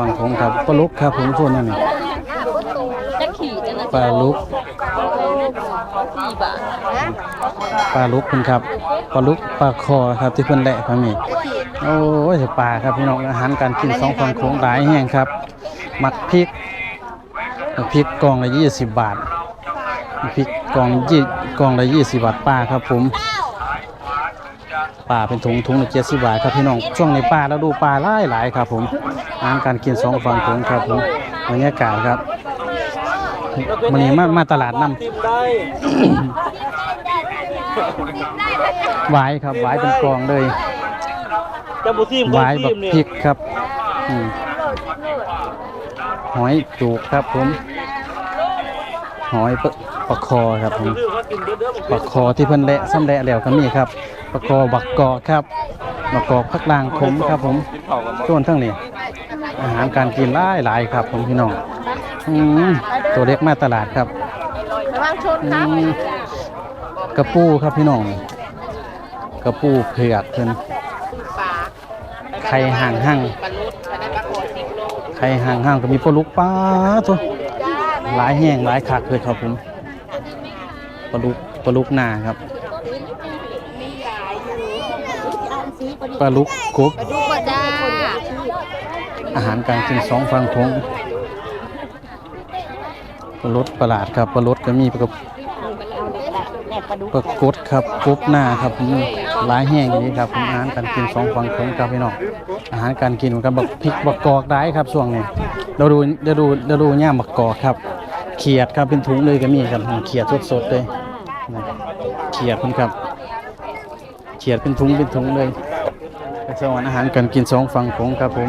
ฝั่งของครับปลาลุกครับผมส่วนนั่นนี่จะขี่จะละปลาลุกสี่บาทปลาลุกคุณครับปลาลุกปลาคอครับที่เพิ่นแหละครับนี่โอ้ยปลาครับพี่น้องอาหารการกินสองฝั่งโขงหลายแห้งครับหมักพริกหมักพริกกล่องละ20บาทหมักพริกกล่องยี่กล่องละ20บาทปลาครับผม ปลาเป็นถุงถุงละ70บาทครับพี่น้องช่วงในปลาแล้วดูปลาหลายหลายครับ ผมอาหารการกินสองฝั่งโขงครับผมบรรยากาศครับวันนี้มามาตลาดน้ำได้หวายครับหวายเป็นกองเลยหวายแบบพริกครับหอยจูกครับผม หอยปปลาคอครับผมปลาคอที่เพิ่นและซ้ำและแล้วก็มีครับปลาคอบักกอครับบักกอพักลางขมครับผมส่วนทั้งนี้ อาหารการกินหลายหลายครับผมพี่น้องอืมตัวเล็กมาตลาดครับกระปูครับพี่น้องกระปูเผือกเพิ่นไข่ห่างห่างได้ปลาคอสิบโลไข่ห่างห่างก็มีปลาลูกปลาตัว หลายแห้งหลายคักเลยครับผมปลาลูกปลาลูกนาครับปลาลูกกบดูก่อนจ้าอาหารการกินสองฝั่งทงปลารสประหลาดครับปลารสก็มีปลากระปลากดครับกบหน้าครับผมหลายแห้งอย่างนี้ครับผมอาหารการกินสองฝั่งทงครับพี่น้องอาหารการกินกับบักพริกบักกอกได้ครับช่วงนี้เราดูเราดูเราดูย่าบักกอกครับ เขียดครับเป็นถุงเลยก็มีครับเขียดสดๆเลยนะเขียดคุณครับ เขียดเป็นถุงเป็นถุงเลยเป็นสวรรค์อาหารการกินสองฝั่งของครับผม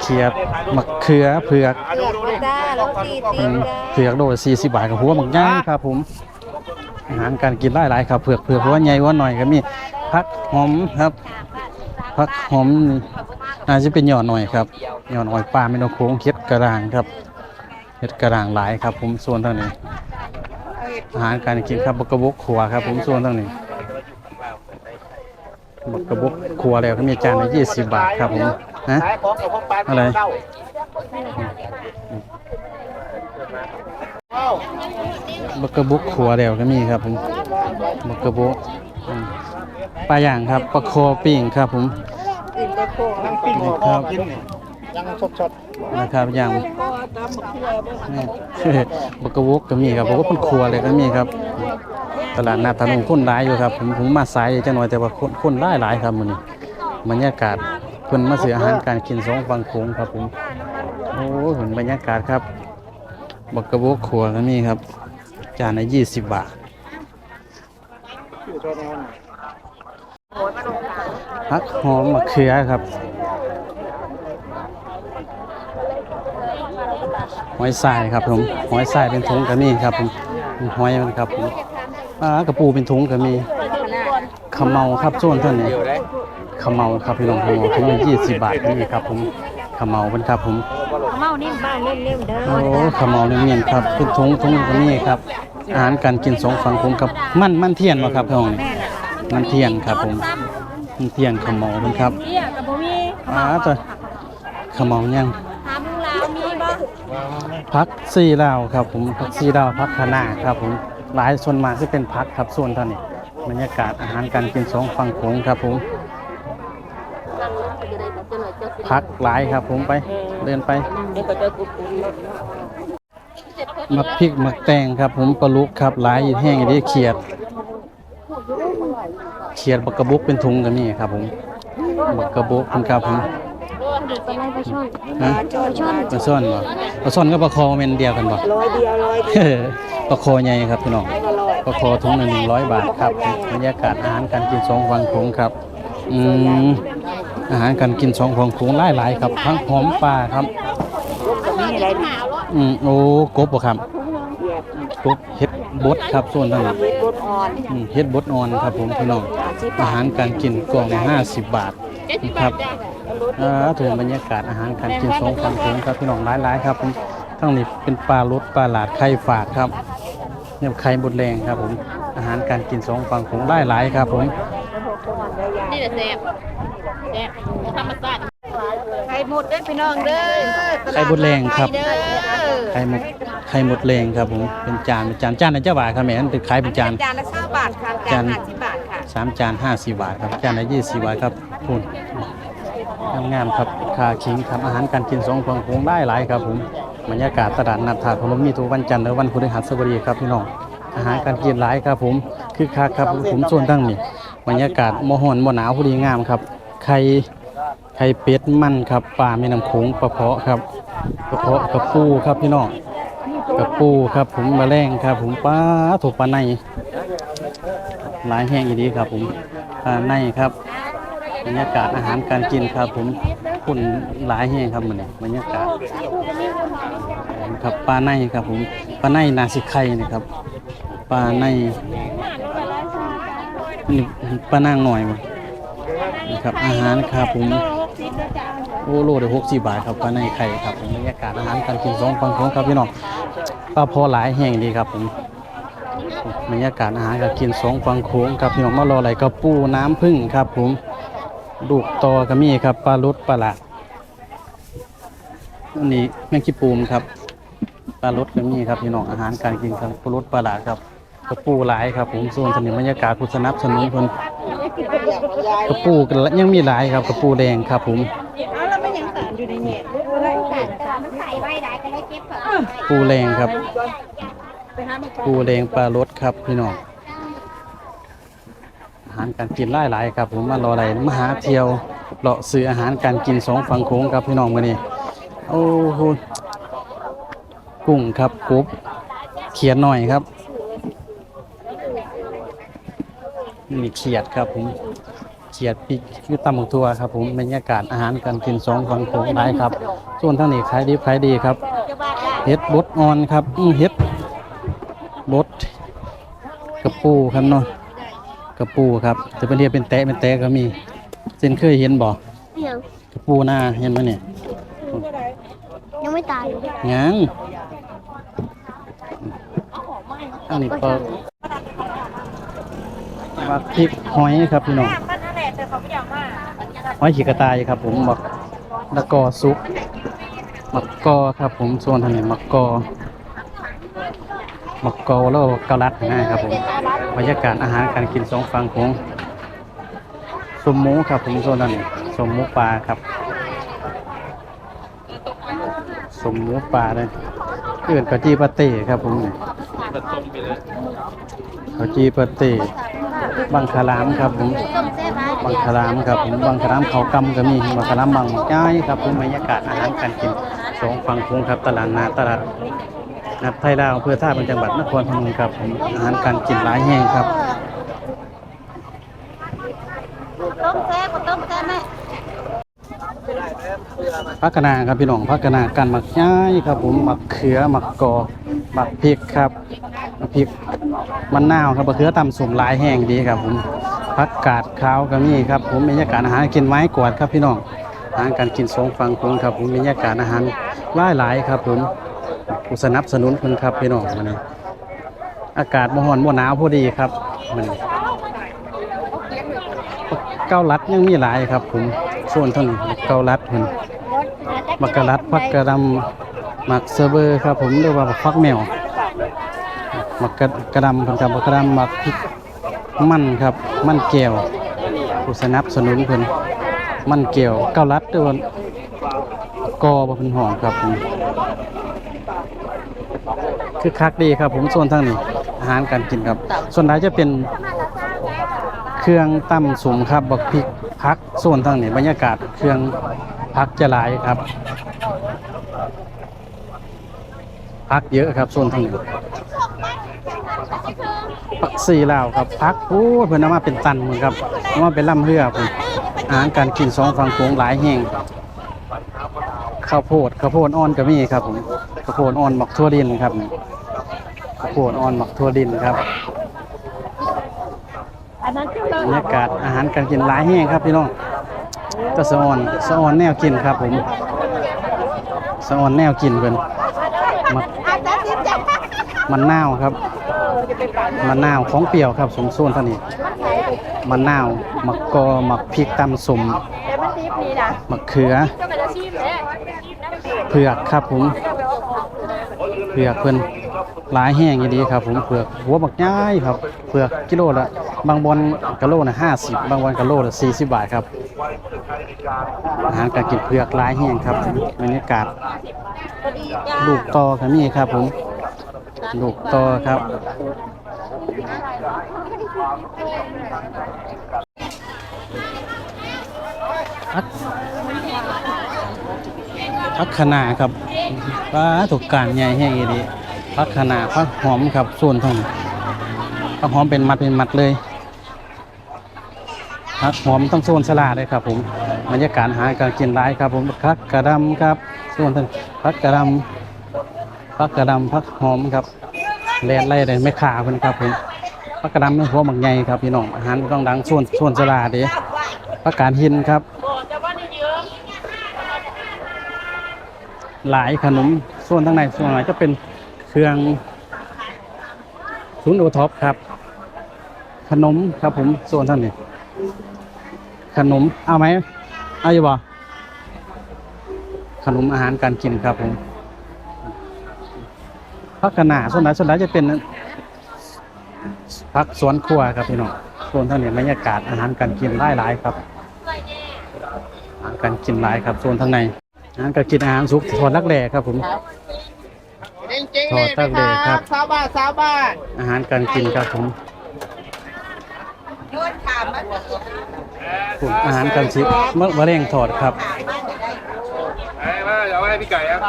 เขียดมะเขือเผือกจ้าลงสี่อืมเผือกโลละสี่สิบบาทกับหัวหมักย่างครับผมอาหารการกินหลายๆครับเผือกเผือกหัวใหญ่หัวหน่อยก็มีผักหอมครับผักหอมนี่น่าจะเป็นหย่อหน่อยครับหย่อหน่อยปลาไม่ต้องโค้งเฮ็ดกระด้างครับ เฮ็ดกระด้างหลายครับ ผมส่วนเท่านี้ อาหารการกินครับบักกะบกขัวครับ ผมส่วนเท่านี้บักกะบกขัวแล้วก็มีจานละยี่สิบบาทครับผมฮะขายของกับพวกปลาอะไรเจ้าบักกะบกขัวแล้วก็มีครับผมบักกะบกอืมปลาย่างครับปลาคอปิ้งครับผมนั่งปิ้งหัวคอกินนี่ ยังสดนะครับอย่างนี่บักกะบกก็มีครับบักกะบกเป็นครัวเลยก็มีครับ ตลาดนาตานุคนร้ายอยู่ครับผมผมมาสายจังหน่อยแต่ว่าคนคนร้ายหลายครับมื้อนี้บรรยากาศเพิ่นมาซื้ออาหารการกินสองฝั่งโขงครับผมโอ้เห็นบรรยากาศครับบักกะบกครัวก็มีครับ จานละ20บบาทผักหอมมะเขือครับ หอยทรายครับผมหอยทรายเป็นถุงก็มีครับผมหอยมันครับผมอ่ากระปูเป็นถุงก็มีขมเมาครับส่วนเท่านี้ขมเมาครับพี่น้องขมเมาถุงละยี่สิบบาทนี่ครับผมขมเมาเป็นครับผมเมานิ่มบ้างเล่มๆเด้อโอ้ขมเมาเนียนๆครับเป็นถุงถุงก็มีครับอาหารการกินสองฝั่งผมครับมันมันเทียนมาครับพี่น้องมันเทียนครับผมมันเทียนขมเมาเป็นครับเบี้ยกับบ่มีอ่าตัวขมเมายัง ถามลุงลาวมีบ่ พักซีดาวครับผมพักซีดาวพักคณะครับผมหลายส่วนมากที่เป็นพักครับส่วนเท่านี้บรรยากาศอาหารการกินสองฝั่งโขงครับผมพักหลายครับผมไปเดินไปเดี๋ยวก็จะกุ๊กมักพริกมักแตงครับ ผมปลาลุกครับหลายแห้งอย่างนี้เขียด เขียดบักกระบุกเป็นถุงกันนี่ครับผมบักกระบุกเป็นครับผม ฮะปลาช่อนบ่ปลาช่อนกับปลาคอเป็นเดียวกันบ่ร้อยเดียวร้อยเออปลาคอใหญ่ครับพี่น้องปลาคอถุงละหนึ่งร้อยบาทครับบรรยากาศอาหารการกินสองฝั่งโขงครับอืมอาหารการกินสองฝั่งโขงหลายๆครับทั้งหอมปลาครับนี่อะไรนี่อืมโอ้กบบ่ครับกบเฮ็ดบดครับส่วนนั้นบดอ่อนอืมเฮ็ดบดอ่อนครับผมพี่น้องอาหารการกินกล่องละ50 บาทครับ อ่าถึงบรรยากาศอาหารการกินสองฝั่งโขงครับพี่น้องหลายๆครับผมทั้งนี้เป็นปลารสปลาหลาดไข่ฝาดครับเนี่ยไข่บดแรงครับผมอาหารการกินสองฝั่งของได้หลายครับผมนี่แหละแซ่บแซ่บธรรมชาติไข่หมดเด้อพี่น้องเด้อไข่มดแรงครับเด้อไข่หมดไข่หมดแรงครับผมเป็นจานเป็นจานจานละเจ้าบาทครับแม่นเป็นขายเป็นจานจานละ20บาทค่ะจานละ10บาทค่ะสามจานห้าสี่บาทครับจานละยี่สิบบาทครับคุณ งามๆครับคาคิงครับอาหารการกินสองฝั่งโขงได้หลายครับผมบรรยากาศตลาดนัดถาดพนมมีทุกวันจันทร์และวันพฤหัสบดีครับพี่น้องอาหารการกินหลายครับผมคือคักครับผมโซนตั้งนี่บรรยากาศมหอนมหนาวพอดีงามครับไข่ไข่เป็ดมันครับปลาแม่น้ำโขงปลาเพาะครับกระเพาะกระปูครับพี่น้องกระปูครับผมมะแรงครับ ผมปลาถูกปลาในหลายแห้งอีดีครับผมปลาในครับ บรรยากาศอาหารการกินครับผมคุณหลายแห้งครับมันบรรยากาศครับปลาในครับผมปลาในนาสิไข่นี่ครับปลาในนี่ปลานางหน่อยมั้นี่ครับอาหารครับผมโอ้โลเดี๋ยวหกสิบบาทครับปลาในไข่ครับผมบรรยากาศอาหารการกินสองฝั่งของครับพี่น้องปลาพอหลายแห้งดีครับผมบรรยากาศอาหารการกินสองฝั่งโขงครับพี่น้องมารออะไหลกระปูน้ำพึ่งครับผม ลูกตอก็มีครับปลาลุดปลาหลาดอันนี้แมงขี้ปูมครับปลาลุดก็มีครับพี่น้องอาหารการกินครับปลาลุดปลาหลาดครับกระปูหลายครับผมส่วนถนนบรรยากาศผู้สนับสนุนคนกระปูก็ยังมีหลายครับกระปูแดงครับผมเอาแล้วมันยังสารอยู่ในเนี่ยมันใส่ไว้ได้ก็เลยเก็บก่อนปูแรงครับ ปูแดงปลารสครับพี่น้องอา หารการกินหลายหลายๆครับ ผมมารออะไรมหาเที่ยวเลาะซื้ออาหารการกินสองฝั่งโค้งครับพี่น้องมื้อนี้โอ้โหกุ้งครับกบเขียดหน่อยครับนี่เขียดครับผมเขียดปีกคือตำบักทัวครับผมบรรยากาศอาหารการกินสองฝั่งโค้งหลายครับส่วนทางนี้ขายดีขายดีครับเฮ็ดบดออนครับอืเฮ็ดบดกระปูครับเนาะ กระปูครับ จะเป็นเรียกเป็นแตะเป็นแตะก็มีเส้นเคยเห็นบ่ยังกระปูหน้าเห็นไหมเนี่ยยังไม่ตายยังอันนี้ก็บักพริกหอยครับพี่น้องหอยขีกระต่ายครับ ผมบักตะกอซุปมักกอครับ ผมส่วนทางนี้มักกอมักกอแล้วก็เกาลัดนะครับผม บรรยากาศอาหารการกินสองฝั่งของสมหมูครับผมโซนนั้นสมหมูปลาครับสมหมูปลาเลยเอื่นกะจีปาเต้ครับผมกะจีปาเต้บังคารามครับผมบังคารามครับผมบังคารามเขากำก็มีบังคารามบางย้ายครับผมบรรยากาศอาหารการกินสองฝั่งคงครับตลาดนาตลาด นัดไทยลาวอำเพื่อท่าเป็นจังหวัดนครพนมครับผมอาหารการกินหลายแห่งครับต้มเส้นต้มเส้นแม่พักกะนาครับพี่น้องพักกะนากันหมักย้ายครับผมหมักเขือหมักกอกหมักพริกครับหมักพริกมันนาวครับมะเขือตำสมหลายแห้งดีครับผมผักกาดขาวก็มีครับผมบรรยากาศอาหารกินไม้กวาดครับพี่น้องอาหารการกินสองฝั่งผมครับผมบรรยากาศอาหารหลายหลายๆครับผม ผู้สนับสนุนคนครับพี่น้องวันนี้ อากาศบ่ร้อนบ่หนาวพอดีครับมันเก้าลัดยังมีหลายครับ ผมส่วนเท่านี้เก้าลัดเพิ่นมักกะลัดพักกระดำมักเซอร์เบอร์ครับผมเรียกว่าฟักแมวมักกระกระดำเพิ่นกับมักกระดำมักพริกมันครับมันแก้วผู้สนับสนุนเพิ่นมันแก้วเก้าลัดด้วยว่ากอบ่เพิ่นหอมครับผม คือคักดีครับผมส่วนทางนี้อาหารการกินครับ ส่วนใดจะเป็นเครื่องตั้มสุมครับบักพริกพักส่วนทางนี้บรรยากาศเครื่องพักจะหลายครับพักเยอะครับส่วนทางนี้พักซีลาวครับพักโอ้เพิ่นเอามาเป็นตันเหมือนครับเอามาเป็นล่ำเรือผมอาหารการกินสองฝั่งโขงหลายแห่งข้าวโพดข้าวโพดอ่อนก็มีครับผม ข้าวโพดอ่อนหมักทั่วดินครับข้าวโพดอ่อนหมักทั่วดินครับอาบรรยากาศอาหารการกินหลายแห้งครับพี่น้องก็สะออนสะออนแนวกินครับผมสะออนแนวกินเพิ่นมักอาจจะมันนาวครับมันนาวของเปรี้ยวครับสมส่วนท่านี้มันนาวมักกอมักพริกตำสมแต่มักเขือเผือกครับผม เผือกเพิ่นหลายแห้งอยู่ดีครับ ผมเผือกหัวบักย้ายครับเผือกกิโลละบางบอนกิโลละ50บบางวันกิโลละ40บบาทครับอาหารการกินเผือกหลายแห้งครับบรรยากาศลูกตอก็มีครับ ผมลูกตอครับพักพักขนาครับ ปลาถูกการใหญ่แห้งอีดีพักขนาพักหอมครับส่วนทั้งพักหอมเป็นมัดเป็นมัดเลยพักหอมต้องโซนสลาเลยครับผมบรรยากาศหาการกินร้ายครับผมพักกระดำครับส่วนทั้งพักกระดำพักกระดำพักหอมครับแลนไล่เลยไม่ขาเพิ่นครับผมพักกระดำเป็นหัวหมักใหญ่ครับพี่น้องอาหารต้องดังส่วนส่วนสลาเด้ผักกาดหินครับ หลายขนมส่วนทั้างในส่วนไหนจะเป็นเครื่องศูนย์โอท็อปครับ ขนมครับผมส่วนท่านนี้ขนมเอาไหมเอาอยู่บ่ขนมอาหารการกินครับผมพักขนาส่วนไหนส่วนไหนจะเป็นพักสวนครัวครับพี่น้องส่วนท่านนี้บรรยากาศอาหารการกินหลายๆครับอาหารการกินหลายครับโซนทางใน อาหารการกินอาหารสุกทอดรักแหล่ครับผมจริงๆเลยทอดตั้งเลยครับสาวบ้านสาวบ้านอาหารการกินครับผมผมอาหารการชิมมะมะเร็งทอดครับมาเดี๋ยวให้พี่ไก่ครับ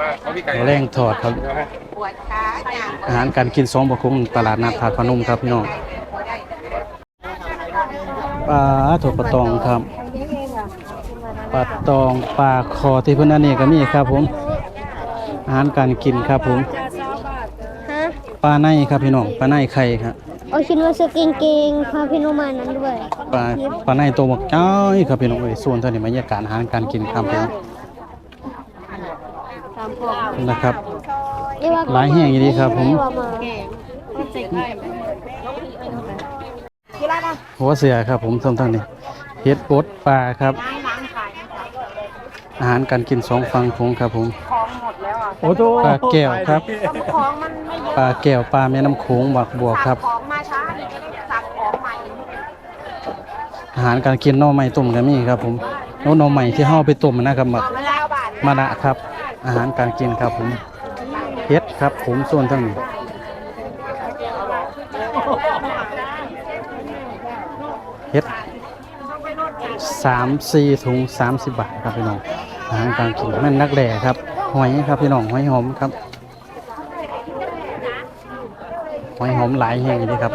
มาเอาพี่ไก่มะเร็งทอดครับ อาหารการกินสองบกคุ้มตลาดนัดถาดพนมครับพี่น้องปลาถั่วปลาตองครับ ปลาตองปลาคอที่เพิ่นอันนี้ก็มีครับผม อาหารการกินครับผม ฮะปลาในครับพี่น้อง ปลาในไข่ครับ เอาคิดว่าซื้อเก่งๆพาพี่นุมานั้นด้วยปลาปลาในตัวบักจ้อยครับพี่น้องเอ้ยส่วนเท่านี้บรรยากาศอาหารการกินครับผมนะครับหลายแห่งอยู่ดีครับผมหัวเสือครับผมส่วนเท่านี้เฮ็ดบดปลาครับ อาหารการกินสองฝั่งโขงครับผมโอ้โหปลาแก้วครับของมันไม่เยอะปลาแก้วปลาแม่น้ำโขงบักบวกครับของมาช้านี่ก็ได้สั่งของใหม่อาหารการกินหน่อไม้ต้มก็มีครับผมโน้หน่อไม้ที่เฮาไปต้มนะครับบัก มาแล้วบาทมะระครับ อาหารการกินครับผมเฮ็ดครับผมส่วนทั้งนี้เฮ็ดสามสี่ถุงสามสิบบาทครับพี่น้อง อาหารการกินแม่นนักแหล่ครับหอยครับพี่น้องหอยหอมครับหอยหอมหลายแห่งเลยครับ